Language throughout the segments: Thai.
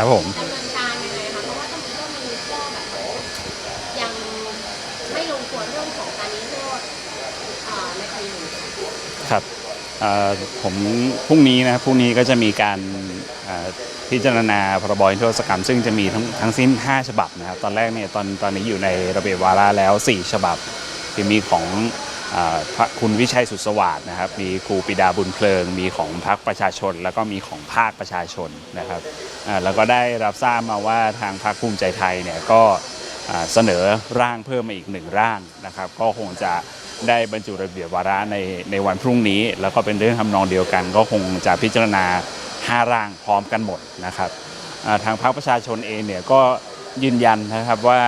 ครับผมดำเนินการยังไงคะเพราะว่าตอนนี้ก็มีข้อแบบยังไม่ลงตัวเรื่องของการนิโทษเอ่อในคดีหนึ่ง ครับเอ่อผมพรุ่งนี้นะครับพรุ่งนี้ก็จะมีการเอ่อพิจารณาพรบนิรโทษกรรม ซึ่งจะมีทั้งทั้งสิ้น 5 ฉบับนะครับ ตอนแรกเนี่ยตอนตอนนี้อยู่ในระเบียบวาระแล้ว 4 ฉบับคือมีของเอ่อ พระคุณวิชัยสุทธสวัสดนะครับ มีครูปิดาบุญเพลิง มีของพรรคประชาชน แล้วก็มีของภาคประชาชนนะครับแล้วก็ได้รับทราบมาว่าทางพรรคภูมิใจไทยเนี่ยก็เสนอร่างเพิ่มมาอีกหนึ่งร่างนะครับ ก็คงจะได้บรรจุระเบียบวาระในในวันพรุ่งนี้ แล้วก็เป็นเรื่องทำนองเดียวกัน ก็คงจะพิจารณา 5 ร่างพร้อมกันหมดนะครับทางพรรคประชาชนเองเนี่ยก็ยืนยันนะครับว่า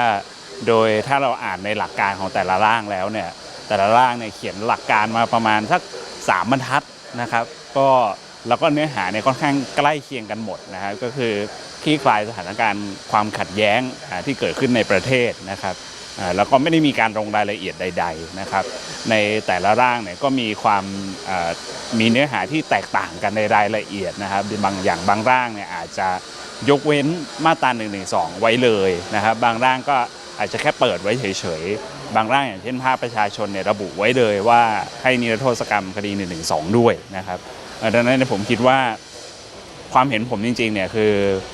โดยถ้าเราอ่านในหลักการของแต่ละร่างแล้วเนี่ย แต่ละร่างเนี่ยเขียนหลักการมาประมาณสักสามบรรทัดนะครับก็แล้วก็เนื้อหาเนี่ยค่อนข้างใกล้เคียงกันหมดนะครับก็คือคลี่คลายสถานการณ์ความขัดแย้งที่เกิดขึ้นในประเทศนะครับแล้วก็ไม่ได้มีการลงรายละเอียดใด ๆนะครับ ในแต่ละร่างเนี่ยก็มีความมีเนื้อหาที่แตกต่างกันในรายละเอียดนะครับบางอย่างบางร่างเนี่ยอาจจะยกเว้นมาตรา1นึไว้เลยนะครับ บางร่างก็อาจจะแค่เปิดไว้เฉยๆ บางร่างอย่างเช่นภาพประชาชนเนี่ยระบุไว้เลยว่าให้นิรโทษกรรมคดี1นึด้วยนะครับดังนั้นผมคิดว่าความเห็นผมจริงๆเนี่ยคือ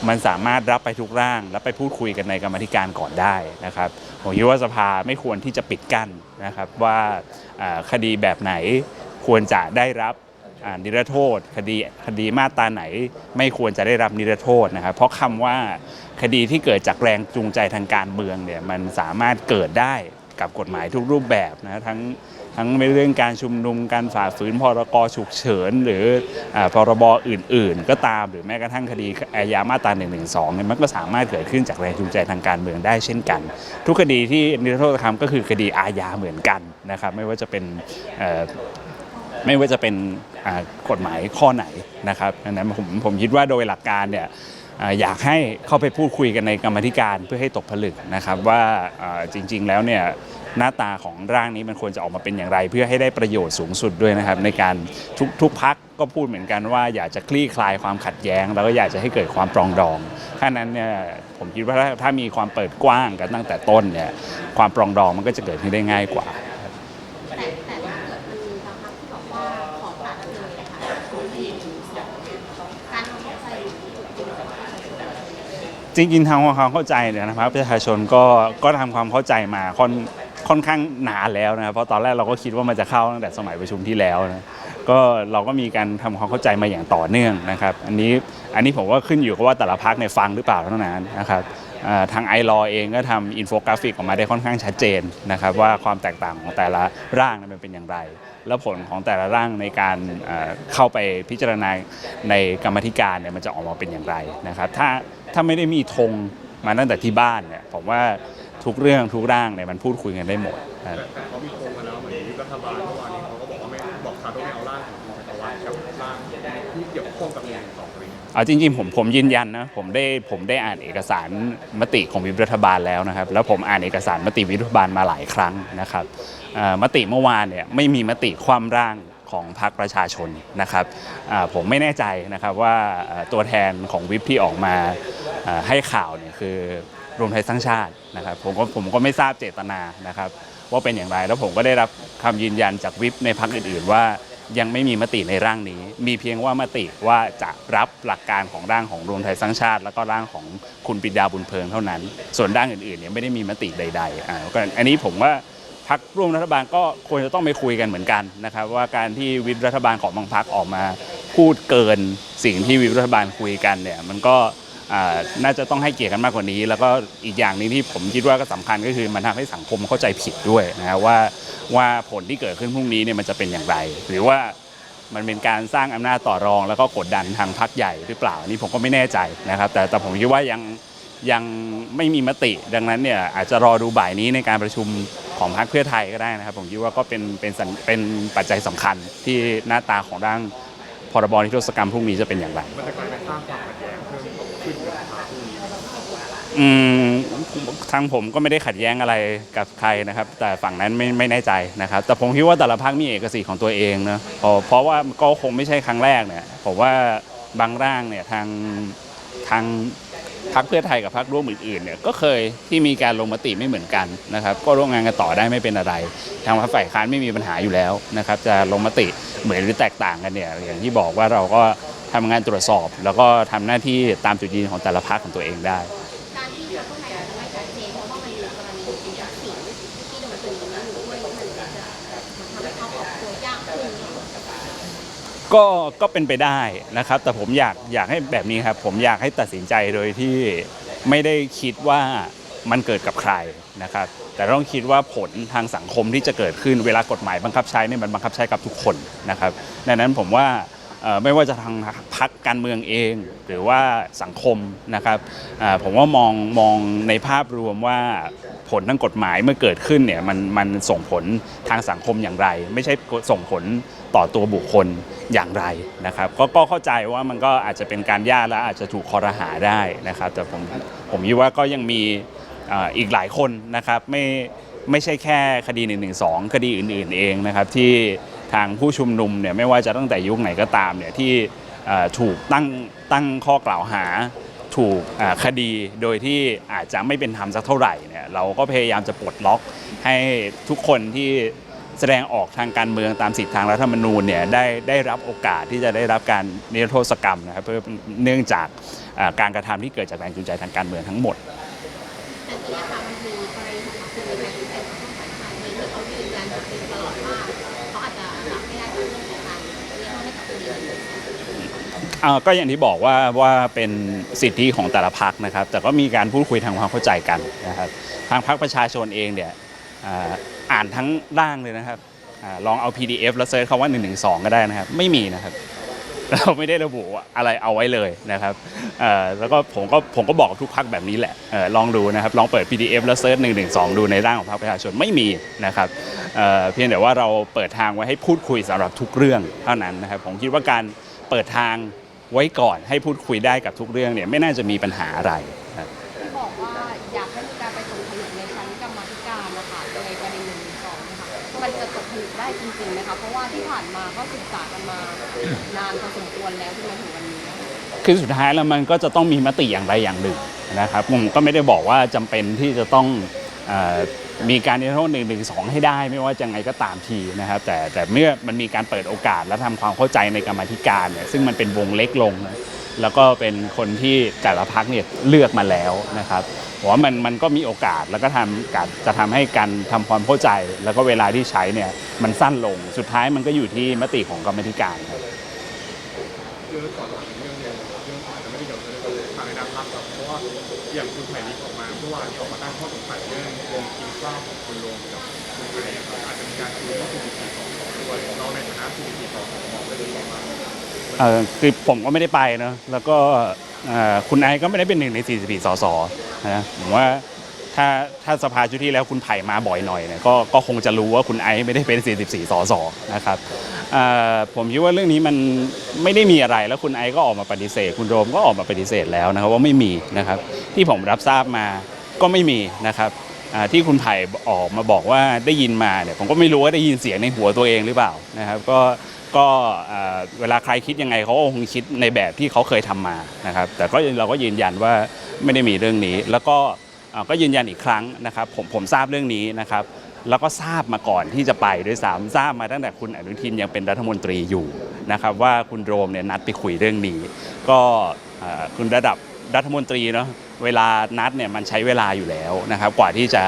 มันสามารถรับไปทุกร่าง แล้วไปพูดคุยกันในกรรมธิการก่อนได้นะครับผมคิดว่าสภาไม่ควรที่จะปิดกั้นนะครับว่าคดีแบบไหนควรจะได้รับนิรโทษ คดีคดีมาตราไหน ไม่ควรจะได้รับนิรโทษนะครับ เพราะคำว่าคดีที่เกิดจากแรงจูงใจทางการเมืองเนี่ยมันสามารถเกิดได้ กับกฎหมายทุกรูปแบบนะทั้งทั้งในเรื่องการชุมนุมการฝ่าฝืนพรกฉุกเฉิน หรืออาพรบอื่น ๆ ก็ตามหรือแม้กระทั่งคดีอาญามาตรา1นึเนี่ยมันก็สามารถเกิดขึ้นจากแรงจูงใจทางการเมืองได้เช่นกัน ทุกคดีที่นิรโทษกรรมก็คือคดีอาญาเหมือนกันนะครับไม่ว่าจะเป็นอ่อไม่ว่าจะเป็นอ่ากฎหมายข้อไหนนะครับดังนั้นผมผมคิดว่าโดยหลักการเนี่ยอยากให้เข้าไปพูดคุยกันในกรรมธิการเพื่อให้ตกผลึกนะครับว่าจริง ๆ แล้วเนี่ย หน้าตาของร่างนี้มันควรจะออกมาเป็นอย่างไร เพื่อให้ได้ประโยชน์สูงสุดด้วยนะครับ ในการทุกทุกพักก็พูดเหมือนกันว่าอยากจะคลี่คลายความขัดแย้ง แล้วก็อยากจะให้เกิดความปรองดองถ้านั้นเนี่ยผมคิดว่าถ้าถ้ามีความเปิดกว้างกันตั้งแต่ต้นเนี่ยความปรองดองมันก็จะเกิดขึ้นได้ง่ายกว่าแต่แต่ว่าเกิดมันมีบางครั้งที่บอกว่าขอตัดเลยอะค่ะของคดีหนึ่งสองการทำเข้าใจจริงๆจริงๆทางความเข้าใจเนี่ยนะครับประชาชนก็ก็ทำความเข้าใจมาค่อน ค่อนข้างหนาแล้วนะครับเพราะตอนแรกเราก็คิดว่ามันจะเข้าตั้งแต่สมัยประชุมที่แล้วนะก็เราก็มีการทำความเข้าใจมาอย่างต่อเนื่องนะครับ อันนี้อันนี้ผมว่าขึ้นอยู่กับว่าแต่ละพักในฟังหรือเปล่าเท่านั้นนะครับทางไอรอเองก็ทำอินโฟกราฟิกออกมาได้ค่อนข้างชัดเจนนะครับ ว่าความแตกต่างของแต่ละร่างนั้นมันเป็นอย่างไร แล้วผลของแต่ละร่างในการเข้าไปพิจารณาในกรรมธิการเนี่ยมันจะออกมาเป็นอย่างไรนะครับ ถ้าถ้าไม่ได้มีธงมาตั้งแต่ที่บ้านเนี่ยผมว่า ทุกเรื่องทุกร่างเนี่ยมันพูดคุยกันได้หมดนะครับแต่เขามีโครงมาแล้วเหมือนวิปรัฐบาลเมื่อวานนี้เขาก็บอกว่าไม่บอกชัดว่าไม่เอาร่างของคุณประวัติกับร่างที่เกี่ยวข้องกับหนึ่งสองอะไรอย่างเงี้ยเอาจริงๆผมผมยืนยันนะผมได้ผมได้อ่านเอกสารมติของวิปรัฐบาลแล้วนะครับ แล้วผมอ่านเอกสารมติวิปรัฐบาลมาหลายครั้งนะครับเอ่อมติเมื่อวานเนี่ยไม่มีมติคว่ำร่างของพรรคประชาชนนะครับอ่าผมไม่แน่ใจนะครับว่าเอ่อตัวแทนของวิปที่ออกมาเอ่อให้ข่าวเนี่ยคือ รวมไทยสร้างชาตินะครับผมก็ผมก็ไม่ทราบเจตนานะครับว่าเป็นอย่างไรแล้วผมก็ได้รับคำยืนยันจากวิปในพรรคอื่น ๆ ว่ายังไม่มีมติในร่างนี้ มีเพียงว่ามติว่าจะรับหลักการของร่างของรวมไทยสร้างชาติ แล้วก็ร่างของคุณปิดาบุญเพลิงเท่านั้น ส่วนร่างอื่นๆเนี่ยไม่ได้มีมติใดๆอ่าก็อันนี้ผมว่าพักร่วมรัฐบาลก็ควรจะต้องไปคุยกันเหมือนกันนะครับ ว่าการที่วิปรัฐบาลของบางพักออกมา พูดเกินสิ่งที่วิปรัฐบาลคุยกันเนี่ยมันก็ น่าจะต้องให้เกียรติกันมากกว่านี้ แล้วก็อีกอย่างนึงที่ผมคิดว่าก็สำคัญก็คือมันทำให้สังคมเข้าใจผิดด้วยนะครับว่าว่าผลที่เกิดขึ้นพรุ่งนี้เนี่ยมันจะเป็นอย่างไร หรือว่ามันเป็นการสร้างอำนาจต่อรอง แล้วก็กดดันทางพรรคใหญ่หรือเปล่านี่ผมก็ไม่แน่ใจนะครับ แต่แต่ผมคิดว่ายังยังไม่มีมติดังนั้นเนี่ยอาจจะรอดูบ่ายนี้ในการประชุมของพรรคเพื่อไทยก็ได้นะครับ ผมคิดว่าก็เป็นเป็นเป็นปัจจัยสำคัญที่หน้าตาของร่างพรบนิรโทษกรรมพรุ่งนี้จะเป็นอย่างไรมันจะกลายเป็นสร้างความขัดแย้งเพิ่มขึ้นกับสภาพรุ่งนี้ อืมทางผมก็ไม่ได้ขัดแย้งอะไรกับใครนะครับ แต่ฝั่งนั้นไม่ไม่แน่ใจนะครับ แต่ผมคิดว่าแต่ละพรรคมีเอกสิทธิ์ของตัวเองนะเพราะเพราะว่าก็คงไม่ใช่ครั้งแรกเนี่ยผมว่าบางร่างเนี่ยทางทางพักเพื่อไทยกับพักร่วมอื่นๆเนี่ยก็เคยที่มีการลงมติไม่เหมือนกันนะครับ ก็ร่วมงานกันต่อได้ไม่เป็นอะไร ทางพรรคฝ่ายค้านไม่มีปัญหาอยู่แล้วนะครับ จะลงมติเหมือนหรือแตกต่างกันเนี่ยอย่างที่บอกว่าเราก็ทำงานตรวจสอบ แล้วก็ทำหน้าที่ตามจุดยืนของแต่ละพรรคของตัวเองได้ จะไม่ชัดเจนเพราะว่ามันมีกรณีคุณทักษิณที่โดนคดีนี้อยู่ด้วยมันจะทำให้เขาออกตัวยากขึ้นก็ก็เป็นไปได้นะครับ แต่ผมอยากอยากให้แบบนี้ครับ ผมอยากให้ตัดสินใจโดยที่ไม่ได้คิดว่ามันเกิดกับใครนะครับ แต่ต้องคิดว่าผลทางสังคมที่จะเกิดขึ้นเวลากฎหมายบังคับใช้เนี่ยมันบังคับใช้กับทุกคนนะครับดังนั้นผมว่า ไม่ว่าจะทางพักการเมืองเอง หรือว่าสังคมนะครับผมว่ามองมองในภาพรวมว่าผลทางกฎหมายเมื่อเกิดขึ้นเนี่ยมันมันส่งผลทางสังคมอย่างไร ไม่ใช่ส่งผลต่อตัวบุคคลอย่างไรนะครับก็ก็เข้าใจว่ามันก็อาจจะเป็นการยากและอาจจะถูกคอรหาได้นะครับ แต่ผมผมคิดว่าก็ยังมีอีกหลายคนนะครับไม่ไม่ใช่แค่คดี1นึคดีอื่น ๆ เองนะครับที่ ทางผู้ชุมนุมเนี่ยไม่ว่าจะตั้งแต่ยุคไหนก็ตามเนี่ยที่ถูกตั้งตั้งข้อกล่าวหาถูกคดีโดยที่อาจจะไม่เป็นธรรมสักเท่าไหร่เนี่ยเราก็พยายามจะปลดล็อกให้ทุกคนที่แสดงออกทางการเมืองตามสิทธิทางรัฐธรรมนูญเนี่ยได้ได้รับโอกาสที่จะได้รับการนิรโทษกรรมนะครับเพื่อเนื่องจากการกระทำที่เกิดจากแรงจูงใจทางการเมืองทั้งหมดแต่ทีนี้ค่ะมันมีกรณีของคุณในที่เป็นผู้ฝ่ายค้านเองที่เขายืนยันกับตลอดว่า อาจจะรับไม่ได้กับเรื่องของการเรียกร้องให้กับคดีนี้เอ่อก็อย่างที่บอกว่าว่าเป็นสิทธิของแต่ละพักนะครับ แต่ก็มีการพูดคุยทางความเข้าใจกันนะครับทางพักประชาชนเองเนี่ยอ่าอ่านทั้งร่างเลยนะครับอาลองเอา PDF แล้วเซิร์ชคำว่า1 1 2ก็ได้นะครับ ไม่มีนะครับ เราไม่ได้ระบุอะไรเอาไว้เลยนะครับแล้วก็ผมก็ผมก็บอกทุกพักแบบนี้แหละออลองดูนะครับลองเปิด PDF แล้วเซิร์ช1 1 2ดูในร่างของพรรคประชาชนไม่มีนะครับเเพียงแต่ว่าเราเปิดทางไว้ให้พูดคุยสำหรับทุกเรื่องเท่านั้นนะครับผมคิดว่าการเปิดทางไว้ก่อนให้พูดคุยได้กับทุกเรื่องเนี่ยไม่น่าจะมีปัญหาอะไรนะครับ จริงไหมคะเพราะว่าที่ผ่านมาก็ศึกษากันมานานพอสมควรแล้วที่มาถึงวันนี้คือสุดท้ายแล้วมันก็จะต้องมีมติอย่างใดอย่างหนึ่งนะครับผมก็ไม่ได้บอกว่าจำเป็นที่จะต้องอมีการนิรโทษหนึ่งหนึ่งสองให้ได้ไม่ว่าจะไงก็ตามทีนะครับ แต่แต่เมื่อมันมีการเปิดโอกาสและทำความเข้าใจในกรรมธิการเนี่ยซึ่งมันเป็นวงเล็กลงนะ แล้วก็เป็นคนที่แต่ละพักเนี่ยเลือกมาแล้วนะครับผมว่ามันมันก็มีโอกาสแล้วก็ทำการจะทำให้การทำความเข้าใจ แล้วก็เวลาที่ใช้เนี่ยมันสั้นลงสุดท้ายมันก็อยู่ที่มติของกรรมธิการครับคืองก่อนหลังเรื่องเรื่องเรื่องอาจจะไม่ได้เกี่ยวกับทางในนามพรรคครับเพราะว่าอย่างคุณไผ่ลิกออกมาเมื่อวานนี้ออกมาตั้งข้อสงสัยเรื่องวงกินข้าวของคุณโรมกับคุณไผ่ครับอาจจะมีการคุยว่าคุณมีสี่สองสองด้วยเราในฐานะคุณมีสี่สอง คือผมก็ไม่ได้ไปเนอะแล้วก็คุณไอก็ไม่ได้เป็นหนึ่งใน 44 สสนะผมว่าถ้าถ้าสภาชุดที่แล้วคุณไผ่มาบ่อยหน่อยเนี่ยก็ก็คงจะรู้ว่าคุณไอไม่ได้เป็น 44 สสนะครับผมคิดว่าเรื่องนี้มันไม่ได้มีอะไรแล้วคุณไอก็ออกมาปฏิเสธ คุณโรมก็ออกมาปฏิเสธแล้วนะครับว่าไม่มีนะครับที่ผมรับทราบมาก็ไม่มีนะครับที่คุณไผ่ออกมาบอกว่าได้ยินมาเนี่ยผมก็ไม่รู้ว่าได้ยินเสียงในหัวตัวเองหรือเปล่านะครับก็ ก็เวลาใครคิดยังไงเขาก็คงคิดในแบบที่เขาเคยทำมานะครับ แต่ก็เราก็ยืนยันว่าไม่ได้มีเรื่องนี้ แล้วก็ก็ยืนยันอีกครั้งนะครับ ผมผมทราบเรื่องนี้นะครับ แล้วก็ทราบมาก่อนที่จะไปด้วยซ้ำทราบมาตั้งแต่คุณอนุทินยังเป็นรัฐมนตรีอยู่นะครับ ว่าคุณโรมเนี่ยนัดไปคุยเรื่องนี้ ก็คุณระดับรัฐมนตรีเนาะเวลานัดเนี่ยมันใช้เวลาอยู่แล้วนะครับ กว่าที่จะ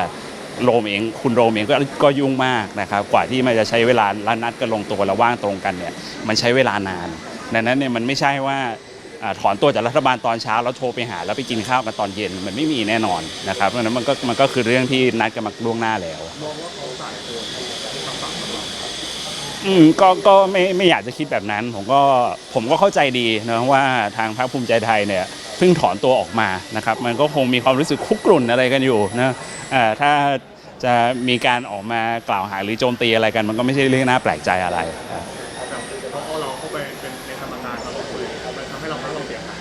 โรมเองคุณโรมเองก็ก็ยุ่งมากนะครับกว่าที่มันจะใช้เวลาและนัดกันลงตัวและว่างตรงกันเนี่ยมันใช้เวลานานดังนั้นเนี่ยมันไม่ใช่ว่าอถอนตัวจากรัฐบาลตอนเช้าแล้วโทรไปหาแล้วไปกินข้าวกันตอนเย็นมันไม่มีแน่นอนนะครับเพราะนั้นมันก็มันก็คือเรื่องที่นัดกันมาล่วงหน้าแล้วอืมก็ก็ไม่ไม่อยากจะคิดแบบนั้น ผมก็ผมก็เข้าใจดีนะว่าทางพรรคภูมิใจไทยเนี่ย เพิ่งถอนตัวออกมานะครับ มันก็คงมีความรู้สึกคุกรุ่นอะไรกันอยู่นะเอ่อถ้าจะมีการออกมากล่าวหาหรือโจมตีอะไรกัน มันก็ไม่ใช่เรื่องน่าแปลกใจอะไรครับแต่เพราะเอาเราเข้าไปเป็นในกรรมการเราก็คุยมันทำให้เราเราเสียหาย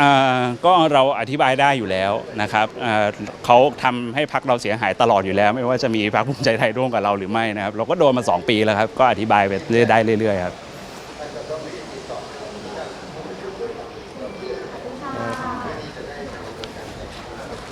อ่าก็เราอธิบายได้อยู่แล้วนะครับอ่าเขาทำให้พักเราเสียหายตลอดอยู่แล้ว ไม่ว่าจะมีพรรคภูมิใจไทยร่วมกับเราหรือไม่นะครับ เราก็โดนมา 2 ปีแล้วครับ ก็อธิบายไปได้เรื่อยๆครับ